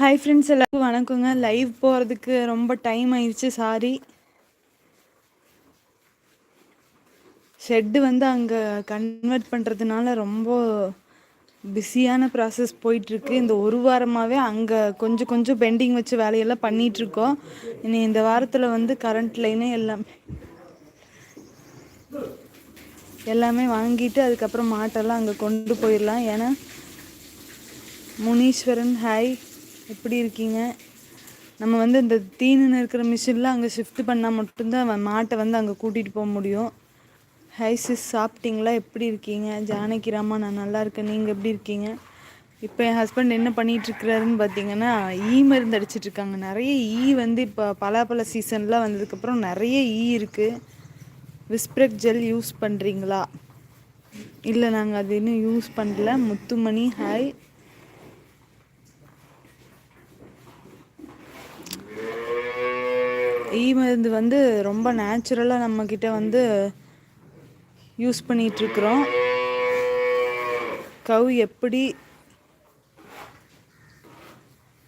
Hi friends எல்லாருக்கும் வணக்கங்க. Live போகிறதுக்கு ரொம்ப டைம் ஆயிடுச்சு சாரி ஷெட்டு வந்து அங்கே கன்வெர்ட் பண்ணுறதுனால ரொம்ப பிஸியான ப்ராசஸ் போயிட்டுருக்கு. இந்த ஒரு வாரமாகவே அங்கே கொஞ்சம் கொஞ்சம் பெண்டிங் வச்சு வேலையெல்லாம் பண்ணிகிட்ருக்கோம் இனி இந்த வாரத்தில் வந்து கரண்ட் லைனே எல்லாமே எல்லாமே வாங்கிட்டு அதுக்கப்புறம் மாட்டெல்லாம் அங்கே கொண்டு போயிடலாம். ஏன்னா முனீஸ்வரன் ஹாய் எப்படி இருக்கீங்க? நம்ம வந்து இந்த தீனுன்னு இருக்கிற மிஷினில் அங்கே ஷிஃப்ட் பண்ணால் மட்டும்தான் மாட்டை வந்து அங்கே கூட்டிகிட்டு போக முடியும். ஹை சிஸ் சாப்பிட்டீங்களா? எப்படி இருக்கீங்க? ஜானகி ராமா நான் நல்லா இருக்கேன். நீங்கள் எப்படி இருக்கீங்க? இப்போ என் ஹஸ்பண்ட் என்ன பண்ணிகிட்ருக்கிறாருன்னு பார்த்தீங்கன்னா ஈ மருந்து அடிச்சிட்ருக்காங்க நிறைய ஈ வந்து இப்போ பலாப்பழ சீசன்லாம் வந்ததுக்கப்புறம் நிறைய ஈ இருக்குது விஸ்ப்ரெக் ஜெல் யூஸ் பண்ணுறீங்களா இல்லை நாங்கள் அது இன்னும் யூஸ் பண்ணல. முத்துமணி ஹாய் ஈ மருந்து வந்து ரொம்ப நேச்சுரலாக நம்மக்கிட்ட வந்து யூஸ் பண்ணிகிட்ருக்குறோம் கவ் எப்படி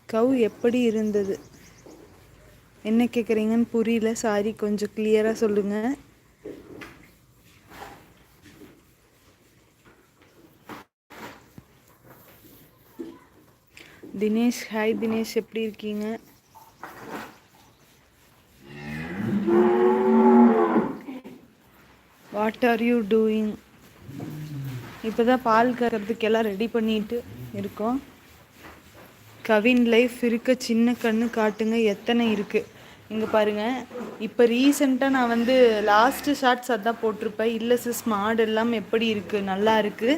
கவு எப்படி இருந்தது? என்ன கேட்குறீங்கன்னு புரியல. சாரி கொஞ்சம் கிளியராக சொல்லுங்கள் தினேஷ் ஹாய் தினேஷ் எப்படி இருக்கீங்க? வாட் ஆர் யூ டூயிங் இப்போ தான் பால் கறதுக்கு எல்லாம் ரெடி பண்ணிட்டு இருக்கோம். கவின் லைஃப் இருக்க சின்ன கண்ணு காட்டுங்க எத்தனை இருக்குது இங்கே பாருங்கள் இப்போ ரீசெண்டாக நான் வந்து லாஸ்ட்டு ஷார்ட்ஸ் அதான் போட்டிருப்பேன். இல்லை சிஸ் மாடு எல்லாம் எப்படி இருக்குது நல்லா இருக்குது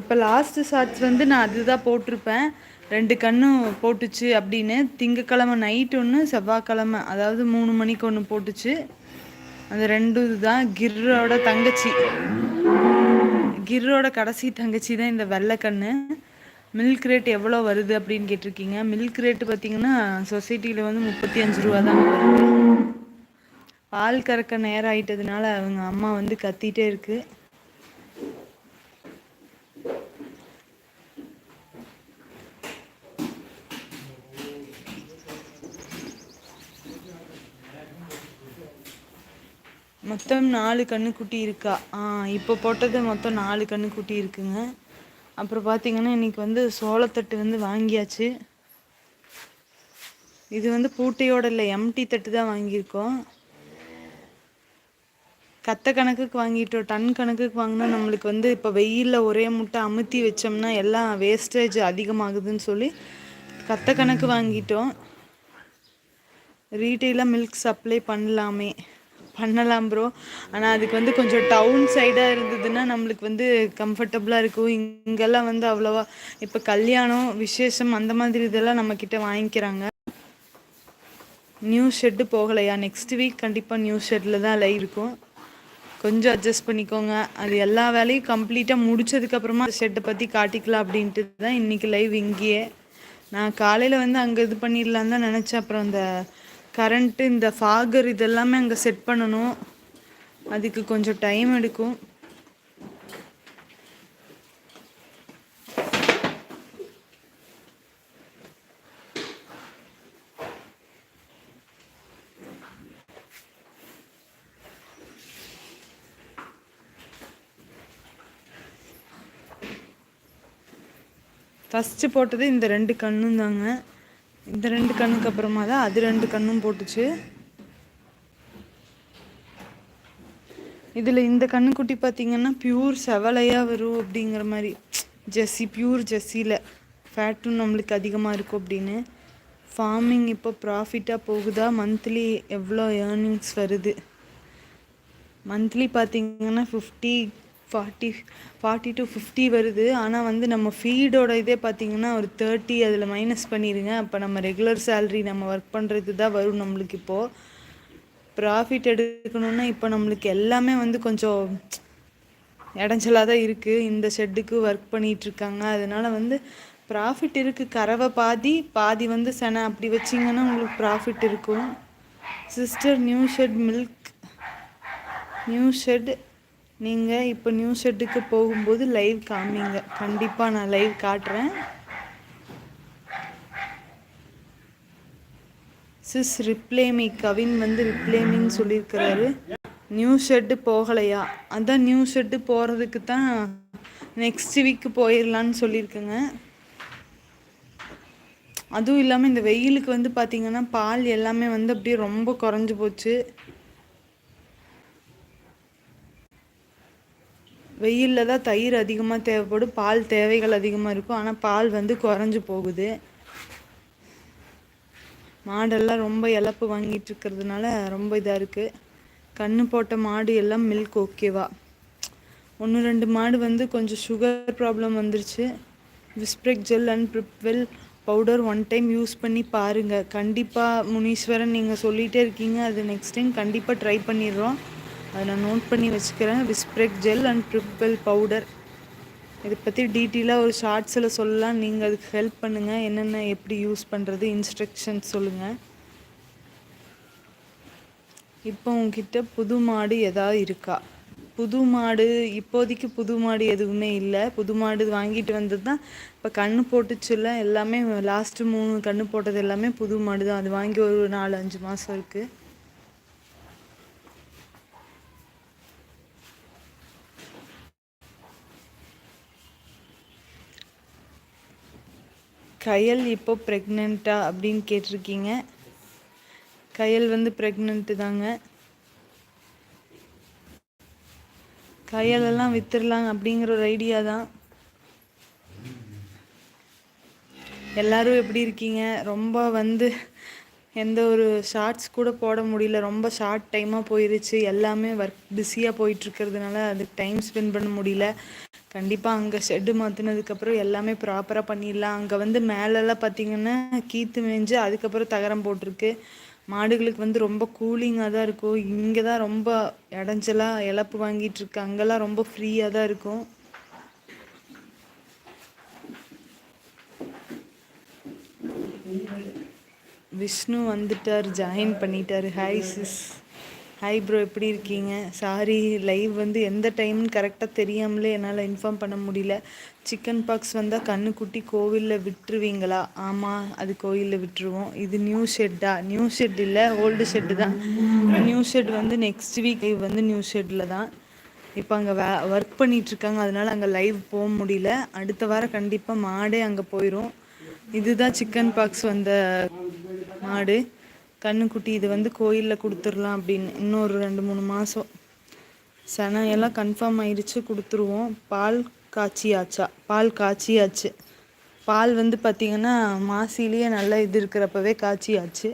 இப்போ லாஸ்ட்டு ஷார்ட்ஸ் வந்து நான் அதுதான் போட்டிருப்பேன். ரெண்டு கண்ணும் போட்டுச்சு அப்படின்னு திங்கக்கிழமை நைட் ஒன்று செவ்வாய்க்கிழமை அதாவது மூணு மணிக்கு ஒன்று போட்டுச்சு. அந்த ரெண்டு இதுதான் கிர்ரோட தங்கச்சி. கிர்ரோட கடைசி தங்கச்சி தான் இந்த வெள்ளைக்கண்ணு. மில்க் ரேட் எவ்வளோ வருது அப்படின்னு கேட்டிருக்கீங்க. மில்க் ரேட்டு பார்த்தீங்கன்னா சொசைட்டியில் வந்து முப்பத்தி அஞ்சு ரூபா தான் வருது. பால் கறக்க நேரம் ஆயிட்டதுனால அவங்க அம்மா வந்து கத்திட்டே இருக்குது மொத்தம் நாலு கண்ணுக்குட்டி இருக்கா? ஆ இப்போ போட்டது மொத்தம் நாலு கண்ணுக்குட்டி இருக்குங்க. அப்புறம் பார்த்தீங்கன்னா இன்றைக்கி வந்து சோளத்தட்டு வந்து வாங்கியாச்சு. இது வந்து பூட்டையோட இல்லை எம்டி தட்டு தான் வாங்கியிருக்கோம். கத்த கணக்குக்கு வாங்கிட்டோம். டன் கணக்குக்கு வாங்கினா நம்மளுக்கு வந்து இப்போ வெயிலில் ஒரே முட்டை அமுத்தி வச்சோம்னா எல்லாம் வேஸ்டேஜ் அதிகமாகுதுன்னு சொல்லி கத்த கணக்கு வாங்கிட்டோம். ரீட்டெயிலாக மில்க் சப்ளை பண்ணலாமே. பண்ணலாம் ப்ரோ ஆனால் அதுக்கு வந்து கொஞ்சம் டவுன் சைடாக இருந்ததுன்னா நம்மளுக்கு வந்து கம்ஃபர்டபுளாக இருக்கும். இங்கெல்லாம் வந்து அவ்வளோவா இப்போ கல்யாணம் விசேஷம் அந்த மாதிரி இதெல்லாம் நம்மக்கிட்ட வாங்கிக்கிறாங்க. நியூ ஷெட்டு போகலையா? நெக்ஸ்ட் வீக் கண்டிப்பாக நியூ ஷெட்டில் தான் லை இருக்கும். கொஞ்சம் அட்ஜஸ்ட் பண்ணிக்கோங்க. அது எல்லா வேலையும் கம்ப்ளீட்டாக முடிச்சதுக்கப்புறமா ஷெட்டை பற்றி காட்டிக்கலாம் அப்படின்ட்டு தான் இன்றைக்கி லைவ் இங்கேயே. நான் காலையில் வந்து அங்கே இது பண்ணிடலான்னு தான் நினச்சேன். அப்புறம் அந்த கரண்ட்டு இந்த ஃபாகர் இதெல்லாமே அங்கே செட் பண்ணணும். அதுக்கு கொஞ்சம் டைம் எடுக்கும். ஃபஸ்ட்டு போட்டது இந்த ரெண்டு கண்ணும் தாங்க. இந்த ரெண்டு கண்ணுக்கு அப்புறமா தான் அது ரெண்டு கண்ணும் போட்டுச்சு. இதில் இந்த கண்ணுக்குட்டி பார்த்தீங்கன்னா பியூர் செவலையாக வரும் அப்படிங்கிற மாதிரி. ஜெஸ்ஸி பியூர் ஜெஸ்ஸியில் ஃபேட்டும் நம்மளுக்கு அதிகமாக இருக்கும் அப்படின்னு. ஃபார்மிங் இப்போ ப்ராஃபிட்டாக போகுதா? மந்த்லி எவ்வளோ ஏர்னிங்ஸ் வருது? மந்த்லி பார்த்தீங்கன்னா fifty forty forty to fifty வருது. ஆனால் வந்து நம்ம ஃபீடோட இதே பார்த்திங்கன்னா ஒரு தேர்ட்டி அதில் மைனஸ் பண்ணிடுங்க அப்போ நம்ம ரெகுலர் சேல்ரி நம்ம ஒர்க் பண்ணுறது தான் வரும் நம்மளுக்கு இப்போது ப்ராஃபிட் எடுக்கணுன்னா இப்போ நம்மளுக்கு எல்லாமே வந்து கொஞ்சம் இடைஞ்சலாக தான் இருக்குது இந்த ஷெட்டுக்கு ஒர்க் பண்ணிகிட்ருக்காங்க அதனால் வந்து ப்ராஃபிட் இருக்குது கறவை பாதி பாதி வந்து செனை. அப்படி வச்சிங்கன்னா உங்களுக்கு ப்ராஃபிட் இருக்கும். Sister new shed milk new shed நீங்கள் இப்போ நியூ செட்டுக்கு போகும்போது லைவ் காமிங்க. கண்டிப்பாக நான் லைவ் காட்டுறேன். சிஸ் ரிப்ளேமி கவின் வந்து ரிப்ளேமின்னு சொல்லியிருக்கிறாரு. நியூ ஷெட்டு போகலையா? அதான் நியூ ஷெட்டு போகிறதுக்கு தான் நெக்ஸ்ட் வீக்கு போயிடலான்னு சொல்லியிருக்கேங்க. அதுவும் இல்லாமல் இந்த வெயிலுக்கு வந்து பார்த்திங்கன்னா பால் எல்லாமே வந்து அப்படியே ரொம்ப குறைஞ்சி போச்சு. வெயிலில் தான் தயிர் அதிகமாக தேவைப்படும் பால் தேவைகள் அதிகமாக இருக்கும். ஆனால் பால் வந்து குறைஞ்சி போகுது. மாடெல்லாம் ரொம்ப இழப்பு வாங்கிட்டு இருக்கிறதுனால ரொம்ப இதாக இருக்குது கண்ணு போட்ட மாடு எல்லாம் மில்க் ஓகேவா ஒன்று ரெண்டு மாடு வந்து கொஞ்சம் சுகர் ப்ராப்ளம் வந்துருச்சு. விஸ்ப்ரெக் ஜெல் அண்ட் ப்ரிப்வெல் பவுடர் ஒன் டைம் யூஸ் பண்ணி பாருங்கள் கண்டிப்பாக முனீஸ்வரன் நீங்கள் சொல்லிகிட்டே இருக்கீங்க. அது நெக்ஸ்ட் டைம் கண்டிப்பாக ட்ரை பண்ணிடுறோம். அதை நான் நோட் பண்ணி வச்சுக்கிறேன். விஸ்ப்ரெக் ஜெல் அண்ட் ட்ரிப்பிள் பவுடர் இதை பற்றி டீட்டெயிலாக ஒரு ஷார்ட்ஸில் சொல்லலாம். நீங்கள் அதுக்கு ஹெல்ப் பண்ணுங்கள் என்னென்ன எப்படி யூஸ் பண்ணுறது இன்ஸ்ட்ரக்ஷன் சொல்லுங்கள் இப்போ உங்ககிட்ட புது மாடு எதாவது இருக்கா? புது மாடு இப்போதைக்கு புது மாடு எதுவுமே இல்லை. புது மாடு வாங்கிட்டு வந்தது தான். இப்போ கன்று போட்டுச்சுல எல்லாமே லாஸ்ட்டு மூணு கன்று போட்டது எல்லாமே புது மாடு தான். அது வாங்கி ஒரு நாலு அஞ்சு மாதம் இருக்குது கயல் இப்போ ப்ரெக்னெண்ட்டா அப்படின்னு கேட்டிருக்கீங்க. கயல் வந்து ப்ரெக்னென்ட்டு தாங்க. கையலெல்லாம் வித்துடலாம் அப்படிங்கிற ஒரு ஐடியா தான். எல்லாரும் எப்படி இருக்கீங்க? ரொம்ப வந்து எந்த ஒரு ஷார்ட்ஸ் கூட போட முடியல. ரொம்ப ஷார்ட் டைமாக போயிருச்சு. எல்லாமே ஒர்க் பிஸியாக போயிட்டுருக்கிறதுனால அதுக்கு டைம் ஸ்பெண்ட் பண்ண முடியல. கண்டிப்பாக அங்கே ஷெட்டு மாற்றினதுக்கப்புறம் எல்லாமே ப்ராப்பராக பண்ணிடலாம். அங்கே வந்து மேலெல்லாம் பார்த்திங்கன்னா கீத்து மேய்ஞ்சு அதுக்கப்புறம் தகரம் போட்டிருக்கு. மாடுகளுக்கு வந்து ரொம்ப கூலிங்காக தான் இருக்கும். இங்கே தான் ரொம்ப இடைஞ்சலாக இழப்பு வாங்கிட்டு இருக்கு அங்கெல்லாம் ரொம்ப ஃப்ரீயாக தான் இருக்கும். விஷ்ணு வந்துட்டார் ஜாயின் பண்ணிட்டார். ஹாய் சிஸ் ஹாய் ப்ரோ எப்படி இருக்கீங்க? சாரி லைவ் வந்து எந்த டைம்னு கரெக்டாக தெரியாமலே என்னால் இன்ஃபார்ம் பண்ண முடியல. சிக்கன் பாக்ஸ் வந்தால் கண்ணுக்குட்டி கோவிலில் விட்டுருவீங்களா? ஆமாம் அது கோவிலில் விட்டுருவோம். இது நியூ ஷெட்டா நியூ ஷெட் இல்லை ஓல்டு ஷெட்டு தான். நியூ ஷெட் வந்து நெக்ஸ்ட் வீக் வந்து நியூ ஷெட்டில் தான். இப்போ அங்கே வே ஒர்க் பண்ணிகிட்ருக்காங்க அதனால் அங்கே லைவ் போக முடியல. அடுத்த வாரம் கண்டிப்பாக மாடே அங்கே போயிடும் இதுதான் சிக்கன் பாக்ஸ் வந்த மாடு கண்ணுக்குட்டி இது வந்து கோயிலில் கொடுத்துடலாம் அப்படின்னு. இன்னொரு ரெண்டு மூணு மாதம் சனையெல்லாம் கன்ஃபார்ம் ஆயிடுச்சு கொடுத்துருவோம். பால் காய்ச்சியாச்சா? பால் காய்ச்சியாச்சு. பால் வந்து பார்த்திங்கன்னா மாசிலேயே நல்லா இது இருக்கிறப்பவே காய்ச்சியாச்சு.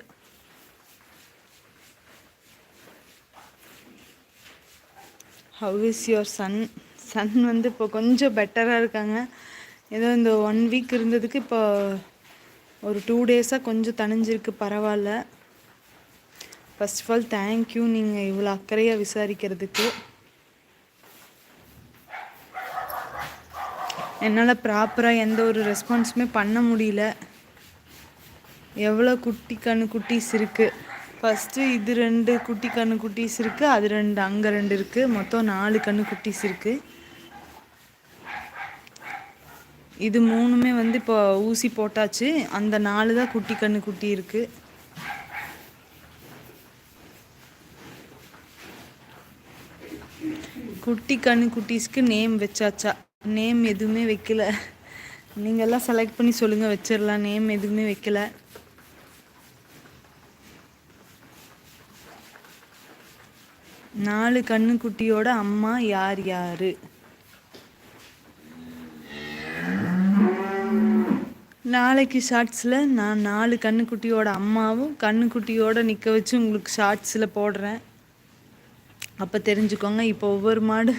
How is your son son வந்து இப்போ கொஞ்சம் பெட்டராக இருக்காங்க. ஏதோ இந்த ஒன் வீக் இருந்ததுக்கு இப்போ ஒரு டூ டேஸாக கொஞ்சம் தணிஞ்சிருக்கு பரவாயில்ல. ஃபஸ்ட் ஆஃப் ஆல் தேங்க்யூ நீங்கள் இவ்வளோ அக்கறையாக விசாரிக்கிறதுக்கு. என்னால் ப்ராப்பராக எந்த ஒரு ரெஸ்பான்ஸுமே பண்ண முடியல. எவ்வளோ குட்டி கண்ணு குட்டீஸ் இருக்குது ஃபஸ்ட்டு இது ரெண்டு குட்டி கண்ணு குட்டீஸ் இருக்குது அது ரெண்டு அங்கே ரெண்டு இருக்குது மொத்தம் நாலு கண்ணு குட்டீஸ் இருக்குது இது மூணுமே வந்து இப்போ ஊசி போட்டாச்சு. அந்த நாலு தான் குட்டி கண்ணு குட்டி இருக்குது குட்டி கண்ணு குட்டீஸ்க்கு நேம் வச்சாச்சா? நேம் எதுவுமே வைக்கல. நீங்கள்லாம் செலக்ட் பண்ணி சொல்லுங்கள் வச்சிடலாம். நேம் எதுவுமே வைக்கல. நாலு கண்ணு குட்டியோட அம்மா யார் யாரு? நாளைக்கு ஷார்ட்ஸில் நான் நாலு கண்ணுக்குட்டியோட அம்மாவும் கண்ணுக்குட்டியோட நிற்க வச்சு உங்களுக்கு ஷார்ட்ஸில் போடுறேன். அப்போ தெரிஞ்சுக்கோங்க இப்போ ஒவ்வொரு மாடு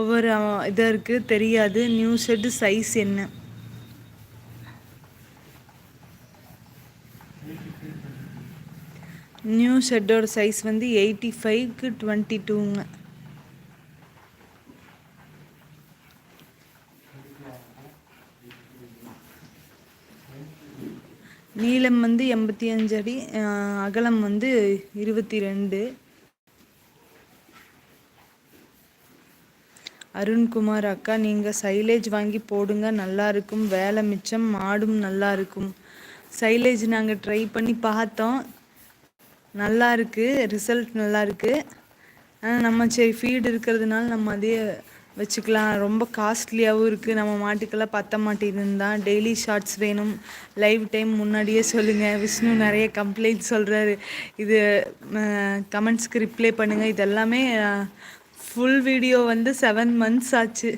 ஒவ்வொரு இதாக இருக்குது தெரியாது. நியூ ஷெட்டு சைஸ் என்ன? நியூ ஷெட்டோட சைஸ் வந்து எயிட்டி ஃபைவ்க்கு டுவெண்ட்டி டூங்க நீளம் வந்து எண்பத்தி அஞ்சு அடி அகலம் வந்து இருபத்தி ரெண்டு. அருண்குமார் அக்கா நீங்கள் சைலேஜ் வாங்கி போடுங்க நல்லா இருக்கும். வேலை மிச்சம் மாடும் நல்லா இருக்கும். சைலேஜ் நாங்கள் ட்ரை பண்ணி பார்த்தோம். நல்லா இருக்குது ரிசல்ட் நல்லா இருக்குது ஆனால் நம்ம சரி ஃபீடு இருக்கிறதுனால நம்ம அதே வச்சுக்கலாம். ரொம்ப காஸ்ட்லியாகவும் இருக்குது நம்ம மாட்டுக்கெல்லாம் பத்த மாட்டேங்குதுன்னு தான் டெய்லி ஷார்ட்ஸ் வேணும். லைவ் டைம் முன்னாடியே சொல்லுங்கள் விஷ்ணு நிறைய கம்ப்ளைண்ட் சொல்கிறாரு இது கமெண்ட்ஸ்க்கு ரிப்ளை பண்ணுங்கள் இதெல்லாமே ஃபுல் வீடியோ வந்து செவன் மந்த்ஸ் ஆச்சு.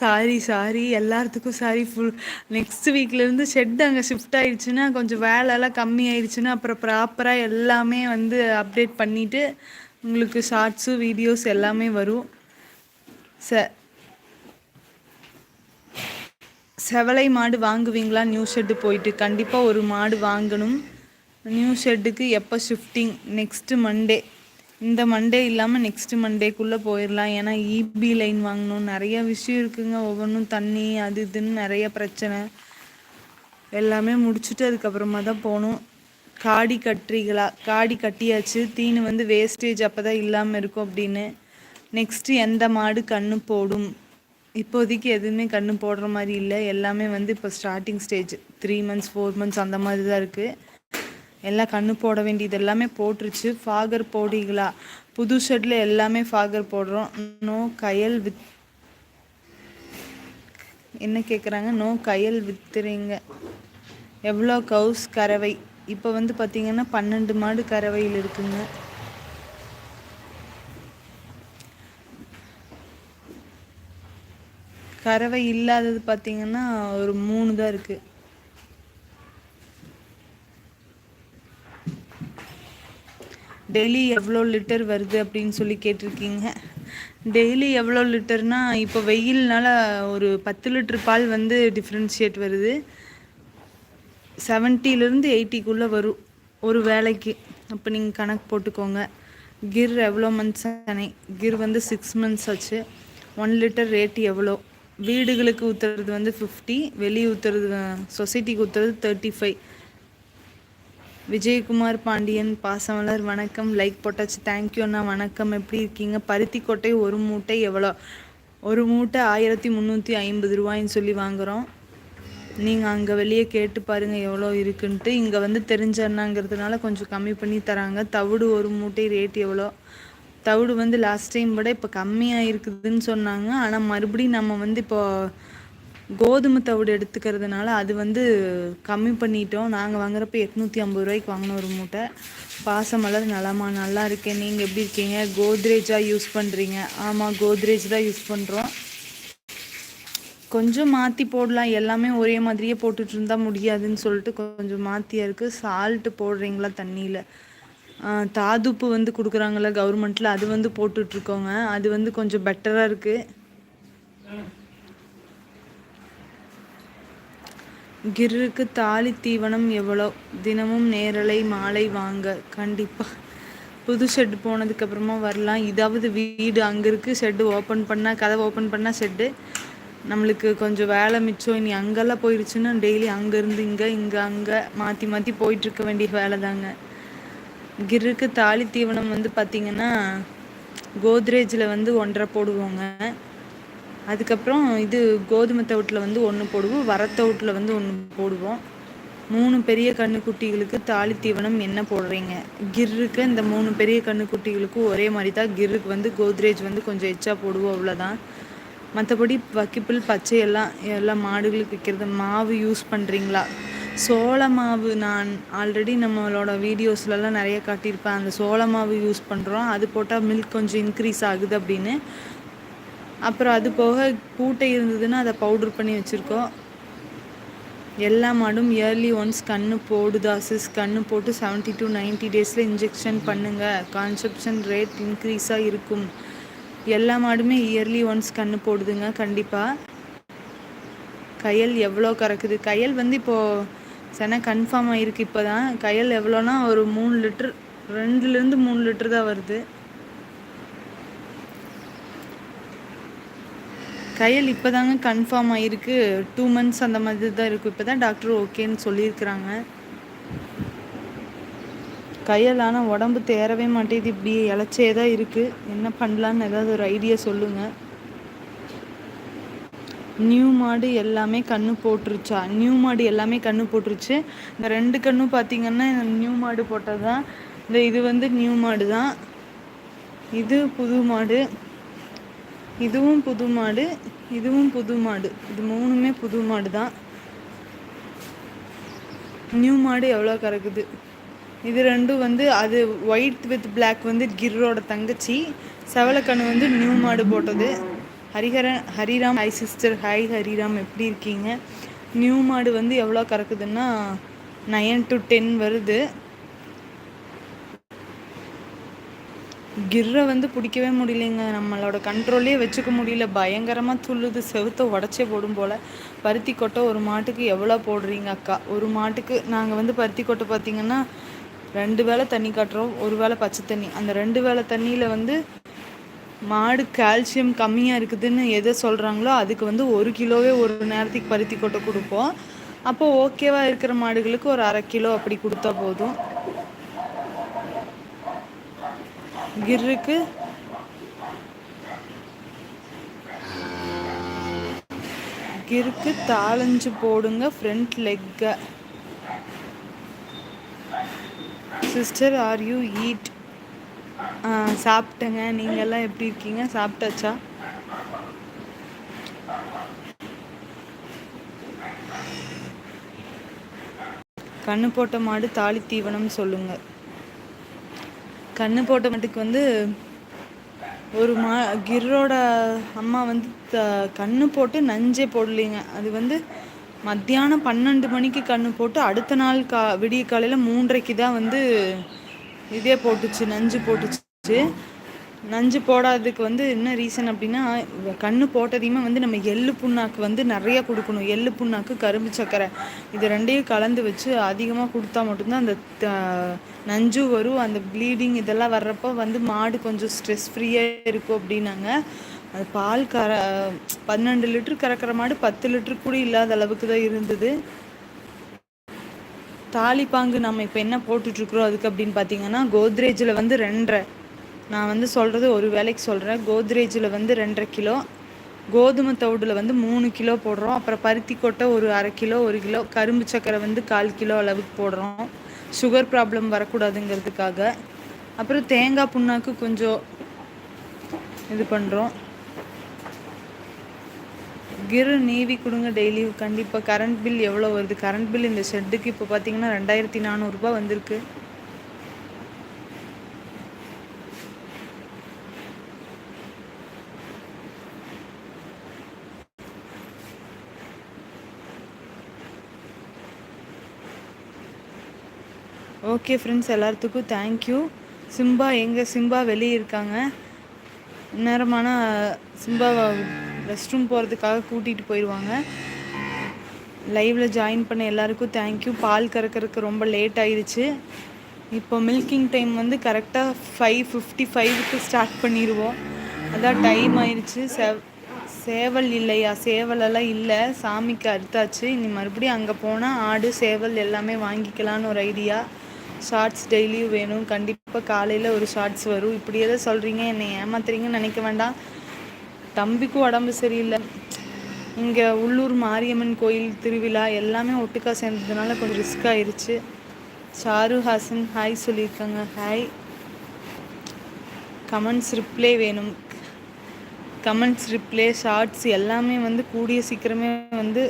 சாரி சாரி எல்லாத்துக்கும் சாரி ஃபுல் நெக்ஸ்ட் வீக்லேருந்து ஷெட் அங்கே ஷிஃப்ட் ஆயிடுச்சுன்னா கொஞ்சம் வேலைலாம் கம்மி ஆயிடுச்சுன்னா அப்புறம் ப்ராப்பராக எல்லாமே வந்து அப்டேட் பண்ணிவிட்டு உங்களுக்கு ஷார்ட்ஸு வீடியோஸ் எல்லாமே வரும். ச செவலை மாடு வாங்குவீங்களா? நியூ ஷெட்டு போயிட்டு. கண்டிப்பாக ஒரு மாடு வாங்கணும். நியூ ஷெட்டுக்கு எப்போ ஷிஃப்டிங் நெக்ஸ்ட்டு மண்டே இந்த மண்டே இல்லாமல் நெக்ஸ்ட் மண்டேக்குள்ளே போயிடலாம் ஏன்னா இபி லைன் வாங்கணும். நிறைய விஷயம் இருக்குங்க. ஒவ்வொன்றும் தண்ணி அது இதுன்னு நிறைய பிரச்சனை. எல்லாமே முடிச்சுட்டு அதுக்கப்புறமா தான் போகணும். காடி கட்டுறீங்களா? காடி கட்டியாச்சு. தீனு வந்து வேஸ்டேஜ் அப்போ தான் இல்லாமல் இருக்கும் அப்படின்னு. நெக்ஸ்ட்டு எந்த மாடு கண்ணு போடும்? இப்போதைக்கு எதுவுமே கண்ணு போடுற மாதிரி இல்லை. எல்லாமே வந்து இப்போ starting stage three months four months அந்த மாதிரி தான் இருக்குது எல்லாம் கண்ணு போட வேண்டியது எல்லாமே போட்டுருச்சு. ஃபாகர் போடுங்களா புது ஷெட்டில் எல்லாமே ஃபாகர் போடுறோம். நோ கயல் வித் என்ன கேட்குறாங்க நோ கயல் வித்துறீங்க. எவ்வளோ கவுஸ் கறவை? இப்போ வந்து பார்த்திங்கன்னா பன்னெண்டு மாடு கறவையில் இருக்குங்க. கறவை இல்லாதது பார்த்திங்கன்னா ஒரு மூணு தான் இருக்குது டெய்லி எவ்வளோ லிட்டர் வருது அப்படின்னு சொல்லி கேட்டிருக்கீங்க. டெய்லி எவ்வளோ லிட்டர்னால் இப்போ வெயில்னால ஒரு பத்து லிட்டர் பால் வந்து டிஃப்ரென்ஷியேட் வருது. செவன்ட்டிலேருந்து எயிட்டிக்குள்ளே வரும் ஒரு வேலைக்கு. அப்போ நீங்கள் கணக்கு போட்டுக்கோங்க. கிர் எவ்வளோ மந்த்ஸ் தானே கிர் வந்து சிக்ஸ் மந்த்ஸ் ஆச்சு. ஒன் லிட்டர் ரேட் எவ்வளோ? வீடுகளுக்கு ஊற்றுறது வந்து ஃபிஃப்டி வெளியே ஊற்றுறது சொசைட்டிக்கு ஊற்றுறது தேர்ட்டி ஃபைவ் விஜயகுமார் பாண்டியன் பாசமலர் வணக்கம். லைக் போட்டாச்சு. தேங்க்யூ அண்ணா. வணக்கம். எப்படி இருக்கீங்க? பருத்தி கொட்டை ஒரு மூட்டை எவ்வளோ? ஒரு மூட்டை ஆயிரத்தி முந்நூற்றி ஐம்பது ரூபாயின்னு சொல்லி வாங்குகிறோம் நீங்கள் அங்கே வெளியே கேட்டு பாருங்கள் எவ்வளோ இருக்குன்ட்டு. இங்கே வந்து தெரிஞ்ச அண்ணாங்கிறதுனால கொஞ்சம் கம்மி பண்ணி தராங்க. தவிடு ஒரு மூட்டை ரேட் எவ்வளோ? தவிடு வந்து லாஸ்ட் டைம் விட இப்போ கம்மியாக இருக்குதுன்னு சொன்னாங்க. ஆனால் மறுபடியும் நம்ம வந்து இப்போ கோதுமை தவிடு எடுத்துக்கிறதுனால அது வந்து கம்மி பண்ணிட்டோம். நாங்கள் வாங்குறப்ப எட்நூற்றி ஐம்பது ரூபாய்க்கு வாங்கின ஒரு மூட்டை. பாசமலர் நலமா நல்லா இருக்கேன். நீங்கள் எப்படி இருக்கீங்க? கோத்ரேஜாக யூஸ் பண்ணுறீங்க ஆமாம் கோத்ரேஜ் தான் யூஸ் பண்ணுறோம் கொஞ்சம் மாற்றி போடலாம். எல்லாமே ஒரே மாதிரியே போட்டுட்டு இருந்தால் முடியாதுன்னு சொல்லிட்டு கொஞ்சம் மாற்றியாக இருக்குது சால்ட்டு போடுறீங்களா தண்ணியில்? தாதுப்பு வந்து கொடுக்குறாங்கல்ல கவர்மெண்ட்டில் அது வந்து போட்டுட்ருக்கோங்க. அது வந்து கொஞ்சம் பெட்டராக இருக்குது கிருக்கு தாலி தீவனம் எவ்வளோ? தினமும் நேரலை மாலை வாங்க. கண்டிப்பாக புது ஷெட்டு போனதுக்கப்புறமா வரலாம். இதாவது வீடு அங்கே இருக்குது ஷெட்டு ஓப்பன் பண்ணால் கதை ஓப்பன் பண்ணால் ஷெட்டு நம்மளுக்கு கொஞ்சம் வேலை மிச்சம். இனி அங்கெல்லாம் போயிடுச்சுன்னா டெய்லி அங்கேருந்து இங்கே இங்கே அங்கே மாற்றி மாற்றி போயிட்டுருக்க வேண்டிய வேலை தாங்க கிருக்கு தாலி தீவனம் வந்து பார்த்திங்கன்னா கோத்ரேஜில் வந்து ஒன்றரை போடுவோங்க. அதுக்கப்புறம் இது கோதுமை தவிட்டில் வந்து ஒன்று போடுவோம். வரத்தவுட்டில் வந்து ஒன்று போடுவோம். மூணு பெரிய கண்ணுக்குட்டிகளுக்கு தாலி தீவனம் என்ன போடுறீங்க? கிர்ருக்கு இந்த மூணு பெரிய கண்ணுக்குட்டிகளுக்கும் ஒரே மாதிரி தான் கிர்ருக்கு வந்து கோத்ரேஜ் வந்து கொஞ்சம் எச்சா போடுவோம் அவ்வளோதான் மற்றபடி வக்கிப்பில் பச்சை எல்லாம் எல்லாம் மாடுகளுக்கு வைக்கிறது மாவு யூஸ் பண்ணுறீங்களா சோள மாவு நான் ஆல்ரெடி நம்மளோட வீடியோஸ்லலாம் நிறைய காட்டியிருப்பேன். அந்த சோள மாவு யூஸ் பண்ணுறோம் அது போட்டால் மில்க் கொஞ்சம் இன்க்ரீஸ் ஆகுது அப்படின்னு. அப்புறம் அது போக பூட்டை இருந்ததுன்னா அதை பவுட்ரு பண்ணி வச்சுருக்கோம். எல்லா மாடும் இயர்லி ஒன்ஸ் கண்ணு போடுதா சிஸ் கண்ணு போட்டு செவன்ட்டி டு நைன்ட்டி டேஸில் இன்ஜெக்ஷன் பண்ணுங்கள் கான்செப்ஷன் ரேட் இன்க்ரீஸாக இருக்கும். எல்லா மாடுமே இயர்லி ஒன்ஸ் கன்று போடுதுங்க கண்டிப்பாக கையல் எவ்வளோ கறக்குது? கையல் வந்து இப்போது சென கன்ஃபார்ம் ஆகிருக்கு இப்போ தான் கையில் எவ்வளோனா ஒரு மூணு லிட்ரு ரெண்டுலேருந்து மூணு லிட்ரு தான் வருது. கையல் இப்போ தாங்க கன்ஃபார்ம் ஆகிருக்கு டூ மந்த்ஸ் அந்த மாதிரி தான் இருக்கும். இப்போ தான் டாக்டர் ஓகேன்னு சொல்லியிருக்கிறாங்க. கையில் ஆனால் உடம்பு தேரவே மாட்டேது. இப்படி இழைச்சே தான் இருக்குது என்ன பண்ணலான்னு ஏதாவது ஒரு ஐடியா சொல்லுங்கள் நியூ மாடு எல்லாமே கன்று போட்டுருச்சா? நியூ மாடு எல்லாமே கன்று போட்டுருச்சு. இந்த ரெண்டு கண்ணும் பார்த்தீங்கன்னா நியூ மாடு போட்டது தான் இந்த இது வந்து நியூ மாடு தான். இது புது மாடு. இதுவும் புது மாடு. இதுவும் புது மாடு. இது மூணுமே புது மாடு தான். நியூ மாடு எவ்வளோ கறக்குது? இது ரெண்டும் வந்து அது ஒயிட் வித் பிளாக் வந்து கிர்ரோட தங்கச்சி. செவலக்கண்ணு வந்து நியூ மாடு போட்டது. Hariharan Hariram hi sister hi Hariram எப்படி இருக்கீங்க? நியூ மாடு வந்து எவ்வளோ கறக்குதுன்னா நயன் டு டென் வருது. கிர்ரை வந்து பிடிக்கவே முடியலைங்க. நம்மளோட கண்ட்ரோல்லே வச்சுக்க முடியல. பயங்கரமாக துள்ளுது. செவுத்த உடச்சே போடும் போல். பருத்தி கொட்டை ஒரு மாட்டுக்கு எவ்வளோ போடுறீங்க அக்கா? ஒரு மாட்டுக்கு நாங்கள் வந்து பருத்தி கொட்டை பார்த்திங்கன்னா ரெண்டு வேளை தண்ணி காட்டுறோம். ஒரு வேளை பச்சை தண்ணி. அந்த ரெண்டு வேளை தண்ணியில் வந்து மாடு கால்சியம் கம்மியாக இருக்குதுன்னு எதை சொல்கிறாங்களோ அதுக்கு வந்து ஒரு கிலோவே ஒரு நேரத்துக்கு பருத்தி கொட்டை கொடுப்போம். அப்போது ஓகேவாக இருக்கிற மாடுகளுக்கு ஒரு அரை கிலோ அப்படி கொடுத்தா போதும். கிர்ருக்கு. கிருக்கு தாளஞ்சு போடுங்க ஃப்ரண்ட் லெக்கை சிஸ்டர் ஆர் யூ ஈட் சாப்பிட்டேங்க. நீங்கள்லாம் எப்படி இருக்கீங்க? சாப்பிட்டாச்சா? கண்ணு போட்ட மாடு தாலி தீவனம் சொல்லுங்க. கண்ணு போட்ட மாட்டுக்கு வந்து ஒரு மா கிர்ரோட அம்மா வந்து த கண்ணு போட்டு நஞ்சே போடலைங்க. அது வந்து மத்தியானம் பன்னெண்டு மணிக்கு கண்ணு போட்டு அடுத்த நாள் கா விடிய காலையில் மூன்றைக்கு தான் வந்து இதே போட்டுச்சு நஞ்சு போட்டுச்சு. நஞ்சு போடாததுக்கு வந்து என்ன ரீசன் அப்படின்னா கண்ணு போட்டதையுமே வந்து நம்ம எள்ளு புண்ணாக்கு வந்து நிறைய கொடுக்கணும். எள்ளு புண்ணாக்கு கரும்பு சக்கரை இது ரெண்டையும் கலந்து வச்சு அதிகமாக கொடுத்தா மட்டும்தான் அந்த நஞ்சு வரும். அந்த ப்ளீடிங் இதெல்லாம் வர்றப்போ வந்து மாடு கொஞ்சம் ஸ்ட்ரெஸ் ஃப்ரீயாக இருக்கும் அப்படின்னாங்க. அது பால் கற பன்னெண்டு லிட்டர் கறக்கிற மாடு பத்து லிட்டர் கூட இல்லாத அளவுக்கு தான் இருந்தது. தாலிபாங்கு நம்ம இப்போ என்ன போட்டுட்ருக்குறோம் அதுக்கு அப்படின்னு பார்த்தீங்கன்னா கோத்ரேஜில் வந்து ரெண்டரை. நான் வந்து சொல்கிறது ஒரு வேலைக்கு சொல்கிறேன் கோத்ரேஜில் வந்து ரெண்டரை கிலோ. கோதுமை தவிடில் வந்து மூணு கிலோ போடுறோம். அப்புறம் பருத்தி கொட்டை ஒரு அரை கிலோ ஒரு கிலோ. கரும்பு சக்கரை வந்து கால் கிலோ அளவுக்கு போடுறோம். சுகர் ப்ராப்ளம் வரக்கூடாதுங்கிறதுக்காக. அப்புறம் தேங்காய் புண்ணாக்கு கொஞ்சம் இது பண்ணுறோம் கிரு நீவி கொடுங்க டெய்லி கண்டிப்பாக கரண்ட் பில் எவ்வளோ வருது? கரண்ட் பில் இந்த ஷெட்டுக்கு இப்போ பார்த்தீங்கன்னா ரெண்டாயிரத்தி நானூறுரூபா வந்திருக்கு. ஓகே ஃப்ரெண்ட்ஸ் எல்லாத்துக்கும் தேங்க்யூ சிம்பா எங்கே சிம்பா வெளியே இருக்காங்க. நேரமான சிம்பாவை ரெஸ்ட் ரூம் போகிறதுக்காக கூட்டிகிட்டு போயிடுவாங்க லைவில் ஜாயின் பண்ண எல்லாருக்கும் தேங்க்யூ பால் கறக்கிறதுக்கு ரொம்ப லேட் ஆயிடுச்சு இப்போ மில்கிங் டைம் வந்து கரெக்டாக ஃபைவ் ஃபிஃப்டி ஃபைவுக்கு ஸ்டார்ட் பண்ணிடுவோம் அதான் டைம் ஆயிடுச்சு செவ் சேவல் இல்லையா? சேவலெல்லாம் இல்லை. சாமிக்கு அறுத்தாச்சு. இனி மறுபடியும் அங்கே போனால் ஆடு சேவல் எல்லாமே வாங்கிக்கலான்னு ஒரு ஐடியா ஷார்ட்ஸ் டெய்லியும் வேணும். கண்டிப்பாக காலையில் ஒரு ஷார்ட்ஸ் வரும். இப்படியே தான் சொல்கிறீங்க என்னை ஏமாத்துறீங்கன்னு நினைக்க வேண்டாம். தம்பிக்கும் உடம்பு சரியில்லை. இங்கே உள்ளூர் மாரியம்மன் கோயில் திருவிழா எல்லாமே ஒட்டுக்கா சேர்ந்ததுனால கொஞ்சம் ரிஸ்க் ஆயிடுச்சு ஷாரு ஹாசன் ஹாய் சொல்லியிருக்காங்க. ஹாய் கமெண்ட்ஸ் ரிப்ளே வேணும். கமெண்ட்ஸ் ரிப்ளே ஷார்ட்ஸ் எல்லாமே வந்து கூடிய சீக்கிரமே வந்து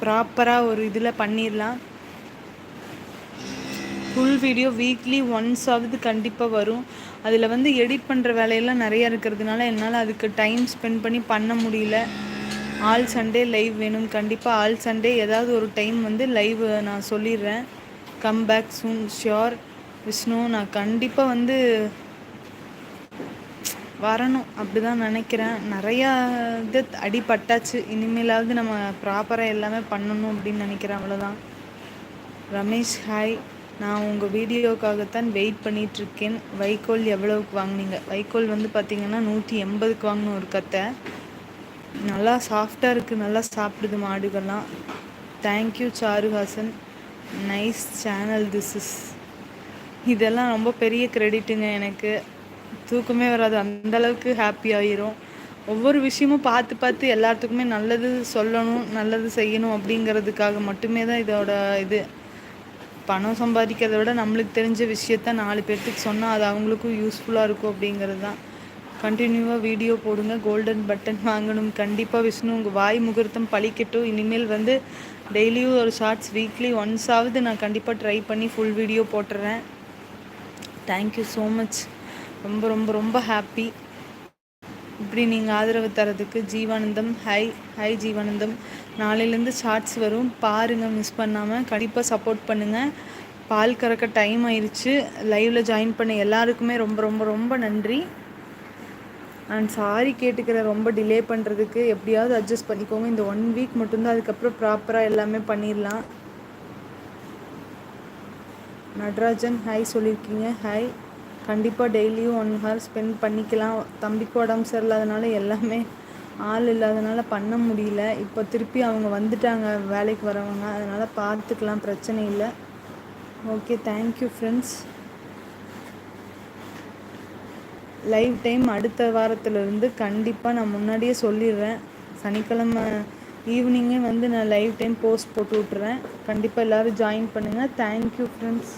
ப்ராப்பராக ஒரு இதில் பண்ணிடலாம் ஃபுல் வீடியோ வீக்லி ஒன்ஸ் ஆகுது கண்டிப்பாக வரும். அதில் வந்து எடிட் பண்ணுற வேலையெல்லாம் நிறையா இருக்கிறதுனால என்னால் அதுக்கு டைம் ஸ்பெண்ட் பண்ணி பண்ண முடியல. ஆல் சண்டே லைவ் வேணும். கண்டிப்பாக ஆல் சண்டே ஏதாவது ஒரு டைம் வந்து லைவ் நான் சொல்லிடுறேன். Come back soon sure Vishnu நான் கண்டிப்பாக வந்து வரணும். அப்படி தான் நினைக்கிறேன். நிறையா இது அடிப்பட்டாச்சு இனிமேலாவது நம்ம ப்ராப்பராக எல்லாமே பண்ணணும் அப்படின்னு நினைக்கிறேன். அவ்வளோதான் ரமேஷ் ஹாய் நான் உங்கள் வீடியோக்காகத்தான் வெயிட் பண்ணிகிட்ருக்கேன் வைக்கோல் எவ்வளவுக்கு வாங்கினீங்க? வைக்கோல் வந்து பார்த்திங்கன்னா நூற்றி எண்பதுக்கு வாங்கின ஒரு கத்தை. நல்லா சாஃப்டாக இருக்குது நல்லா சாப்பிடுது மாடுகள்லாம். Thank you Charuhasan. Nice channel this is இதெல்லாம் ரொம்ப பெரிய க்ரெடிட்டுங்க எனக்கு. தூக்கமே வராது. அந்தளவுக்கு ஹாப்பி ஆயிரும். ஒவ்வொரு விஷயமும் பார்த்து பார்த்து எல்லாத்துக்குமே நல்லது சொல்லணும் நல்லது செய்யணும் அப்படிங்கிறதுக்காக மட்டுமே தான் இதோட இது. பணம் சம்பாதிக்கிறத விட நம்மளுக்கு தெரிஞ்ச விஷயத்த நாலு பேர்த்துக்கு சொன்னால் அது அவங்களுக்கும் யூஸ்ஃபுல்லாக இருக்கும் அப்படிங்கிறது தான். கண்டினியூவாக வீடியோ போடுங்க கோல்டன் பட்டன் வாங்கணும். கண்டிப்பாக விஷ்ணு உங்கள் வாய் முகூர்த்தம் பழிக்கட்டும். இனிமேல் வந்து டெய்லியும் ஒரு ஷார்ட்ஸ் வீக்லி ஒன்ஸாவது நான் கண்டிப்பாக ட்ரை பண்ணி ஃபுல் வீடியோ போட்டுறேன். தேங்க்யூ ஸோ மச் ரொம்ப ரொம்ப ரொம்ப ஹாப்பி இப்படி நீங்கள் ஆதரவு தரதுக்கு ஜீவானந்தம். Hi hi Jeevanandam. நாளையிலேருந்து ஷார்ட்ஸ் வரும். பாருங்கள் மிஸ் பண்ணாமல் கண்டிப்பாக சப்போர்ட் பண்ணுங்கள் பால் கறக்க டைம் ஆயிடுச்சு லைவில் ஜாயின் பண்ண எல்லாருக்குமே ரொம்ப ரொம்ப ரொம்ப நன்றி. அண்ட் சாரி கேட்டுக்கிறேன் ரொம்ப டிலே பண்ணுறதுக்கு எப்படியாவது அட்ஜஸ்ட் பண்ணிக்கோங்க. இந்த ஒன் வீக் மட்டும்தான் அதுக்கப்புறம் ப்ராப்பராக எல்லாமே பண்ணிடலாம். நட்ராஜன் ஹாய் சொல்லியிருக்கீங்க. ஹாய் கண்டிப்பாக டெய்லியும் ஒன் ஹவர் ஸ்பெண்ட் பண்ணிக்கலாம். தம்பிக்கு உடம்பு சரியில்லாதனால எல்லாமே ஆள் இல்லாதனால பண்ண முடியல. இப்போ திருப்பி அவங்க வந்துட்டாங்க வேலைக்கு வரவங்க. அதனால் பார்த்துக்கலாம் பிரச்சனை இல்லை. Okay thank you friends live time அடுத்த வாரத்துலேருந்து கண்டிப்பாக நான் முன்னாடியே சொல்லிடுறேன். சனிக்கிழமை ஈவினிங்கே வந்து நான் லைவ் டைம் போஸ்ட் போட்டு விட்றேன் கண்டிப்பாக எல்லோரும் ஜாயின் பண்ணுங்கள் தேங்க்யூ ஃப்ரெண்ட்ஸ்